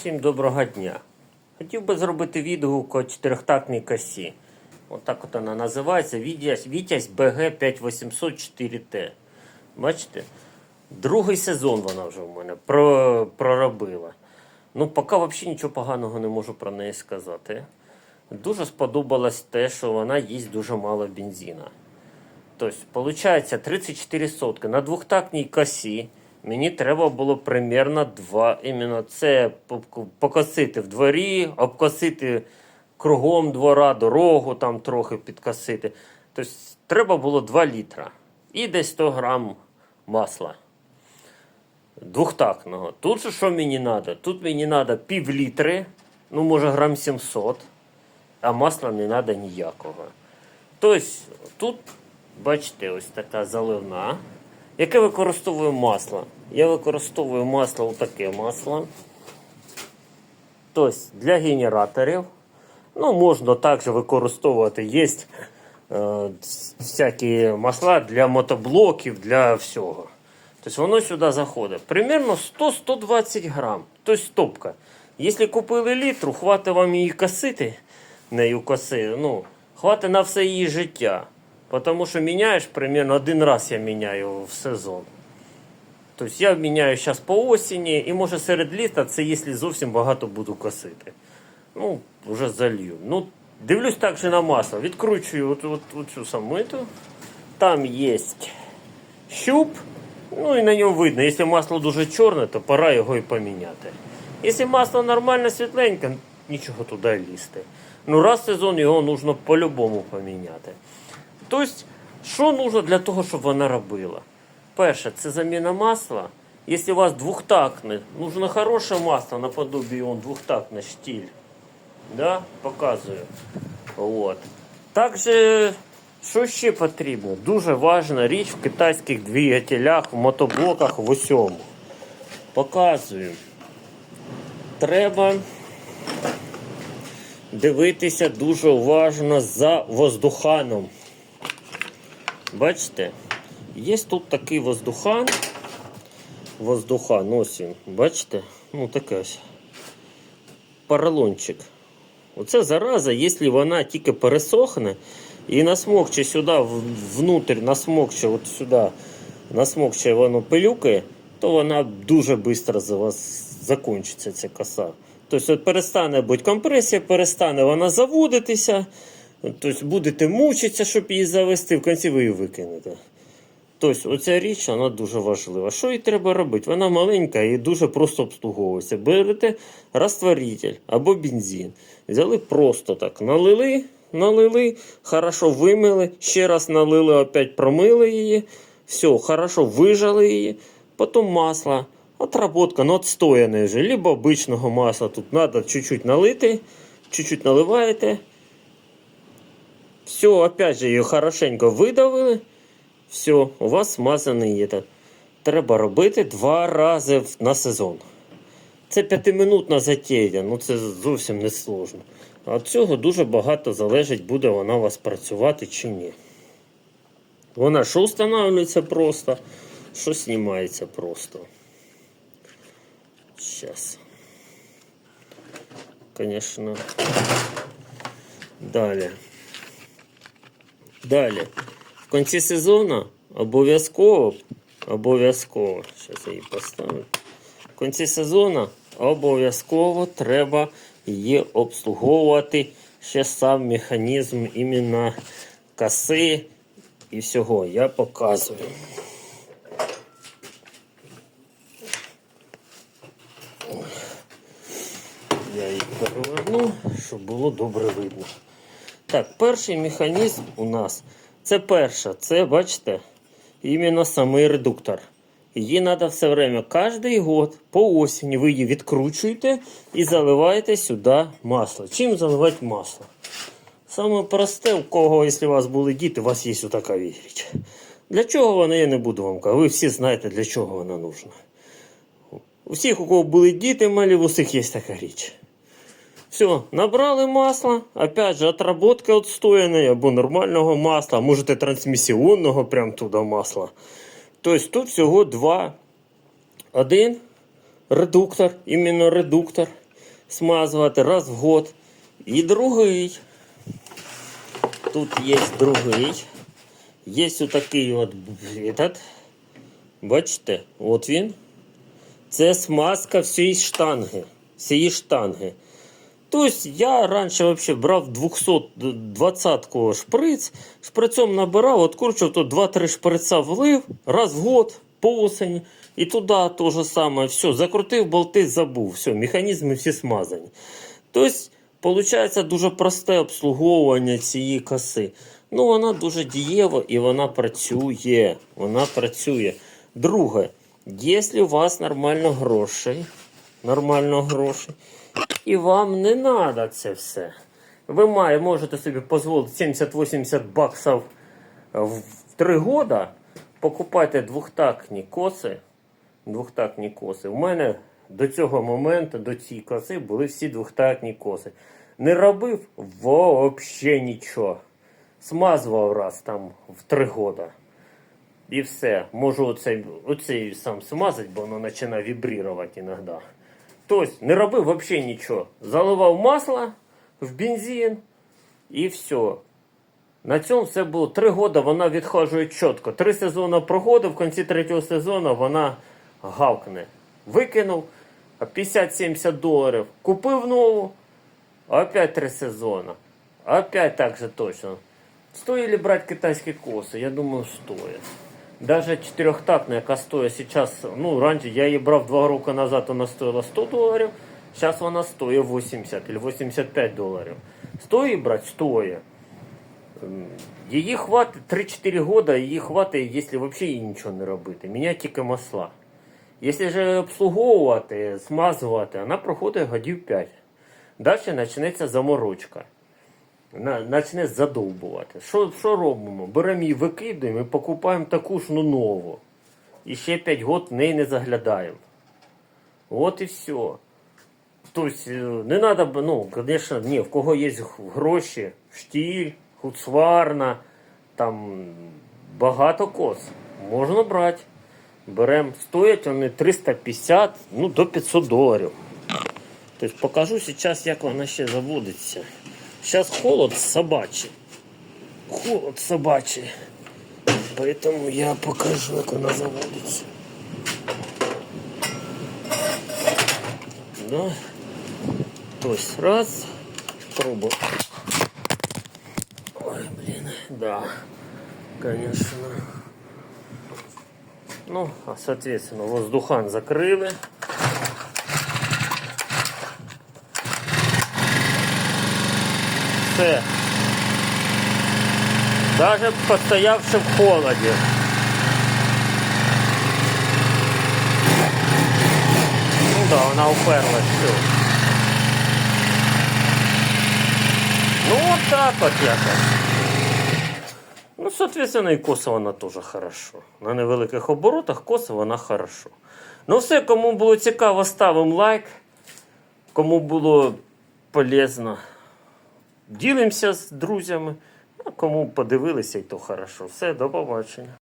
Всім доброго дня. Хотів би зробити відгук о чотирьохтактній косі. Отак от вона називається Вітязь, Вітязь BG 5800 4T. Бачите? Другий сезон вона вже в мене проробила. Ну, поки взагалі нічого поганого не можу про неї сказати. Дуже сподобалось те, що вона їсть дуже мало бензина. Тобто, виходить, 34 сотки на двохтактній косі. Мені треба було примерно два. Іменно це покосити в дворі, обкосити кругом двора, дорогу там трохи підкосити. Тобто треба було 2 літра. І десь 100 грам масла. Двохтактного. Тут же що мені треба? Тут мені треба пів літри, ну може грам 700, а масла не треба ніякого. Тобто тут, бачите, ось така заливна. Яке використовую масло? Я використовую масло, отаке масло. Тобто для генераторів. Ну, можна також використовувати. Є е, всякі масла для мотоблоків, для всього. Тобто воно сюди заходить. Примерно 100-120 грам. Тобто стопка. Якщо купили літру, хватить вам її косити, нею коси, ну, хватить на все її життя. Тому що міняєш примерно один раз я міняю в сезон. Тобто я міняю зараз по осені, і може серед літа це якщо зовсім багато буду косити. Ну, вже залью. Ну, дивлюсь також на масло. Відкручую от, от, от цю самиту. Там є щуп. Ну і на ньому видно, якщо масло дуже чорне, то пора його і поміняти. Якщо масло нормально світленьке, нічого туди лізти. Ну раз в сезон його потрібно по-любому поміняти. Тобто, що потрібно для того, щоб вона робила? Перше, це заміна масла. Якщо у вас двухтактне, нужно хороше масло наподобие он двухтактний штиль. Да? Показую. От. Також, що ще потрібно? Дуже важна річ в китайських двигателях, в мотоблоках, в усьому. Показую. Треба дивитися дуже уважно за воздуханом. Бачите? Є тут такий воздухан. Воздухан, ось він, бачите? Ну таке ось. Поролончик. Оце зараза, якщо вона тільки пересохне і насмокче сюди внутрь, насмокче от сюди, насмокче воно пилюкає, то вона дуже швидко за вас закінчиться ця коса. Тобто от перестане бути компресія, перестане вона заводитися, тобто будете мучитися, щоб її завести, в кінці ви її викинете. Тобто, оця річ вона дуже важлива. Що їй треба робити? Вона маленька і дуже просто обслуговується. Берете розтворитель або бензин. Взяли просто так, налили, налили, хорошо вимили, ще раз налили, опять промили її. Все, хорошо вижали її. Потім масло. Отработка, ну отстояне вже, либо обичного масла. Тут треба чуть-чуть налити, чуть-чуть наливаєте. Все, опять же, її хорошенько видавили. Все, у вас смазаний этот. Треба робити два рази на сезон. Це п'ятиминутна затія, ну це зовсім не сложно. А від цього дуже багато залежить, буде вона у вас працювати чи ні. Вона що встановлюється просто, що знімається просто. Сейчас. Конечно. Далі. Далі. В кінці сезону обов'язково, обов'язково, зараз я її поставлю. В кінці сезону обов'язково треба її обслуговувати ще сам механізм іменно коси і всього. Я показую. Я її переверну, щоб було добре видно. Так, перший механізм у нас. Це перша, це, бачите, іменно самий редуктор. Її треба все время, кожен год по осені ви її відкручуєте і заливаєте сюди масло. Чим заливати масло? Саме просте, у кого, якщо у вас були діти, у вас є така річ. Для чого вона, я не буду вам казати. Ви всі знаєте, для чого вона нужна. У всіх, у кого були діти малі, у всіх є така річ. Все, набрали масло. Опять же, отработка отстояна або нормального масла, можете трансмісіонного прям туди масла. Тобто тут всього два. Один редуктор, іменно редуктор. смазувати раз в год. І другий. Тут є другий. Є отакий от этот. Бачите, от він. Це смазка всієї штанги. Всієї штанги. Тобто я раніше вообще брав 220-ку шприц, шприцом набирав, откручував, то 2-3 шприца влив раз в год по осені. І туди то же саме. Все, закрутив болти, забув. Все, механізми всі смазані. Тобто, виходить дуже просте обслуговування цієї коси. Ну, вона дуже дієва і вона працює. Вона працює. Друге, якщо у вас нормально грошей, нормально грошей, і вам не треба це все. Ви має, можете собі дозволити 70-80 баксів в 3 года. Покупайте двохтактні коси. Двохтактні коси. У мене до цього моменту, до цієї коси, були всі двохтактні коси. Не робив взагалі нічого. Смазував раз там в 3 года. І все. Можу оцей, оцей сам смазати, бо воно починає вібрувати іноді. Тобто не робив взагалі нічого. Заливав масло в бензин і все. На цьому все було. Три роки вона відхожує чітко. Три сезони проходив, в кінці третього сезону вона гавкне. Викинув 50-70 доларів. Купив нову, опять три сезони. Опять так же точно. Стоит ли брать китайские косы? Я думаю, стоит. Даже четырехтактная, яка стоїть сейчас, ну, раніше я її брав два роки назад, вона стоїла 100 доларів, зараз вона стоїть 80 или 85 доларів. Стоїть брати? Стоїть. Її хватить 3-4 года, її хватить, якщо взагалі їй нічого не робити. Міняти тільки масла. Якщо ж обслуговувати, смазувати, вона проходить годів 5. Далі почнеться заморочка. На- Почне задовбувати. Що, що робимо? Беремо її, викидаємо і покупаємо таку ж ну нову. І ще 5 років в неї не заглядаємо. От і все. Тобто, е, не треба, ну, звісно, ні, в кого є гроші, штіль, хуцварна, там багато кос. Можна брати. Беремо, стоять вони 350 ну, до 500 доларів. Тобто покажу зараз, як вона ще заводиться. Зараз холод собачий. Холод собачий. Поэтому я покажу, як вона заводиться. Да. То есть раз, пробую. Ой, блин, да, конечно. Ну, а соответственно, воздухан закрыли. Все. Даже постоявши в холоде. Ну да, вона уперлась, все. Ну вот так вот якось. Ну, соответственно, і коса вона теж хорошо. На невеликих оборотах коса вона хорошо. Ну все, кому було цікаво, ставимо лайк. Кому було полезно, ділимося з друзями. А кому подивилися, і то хорошо. Все, до побачення.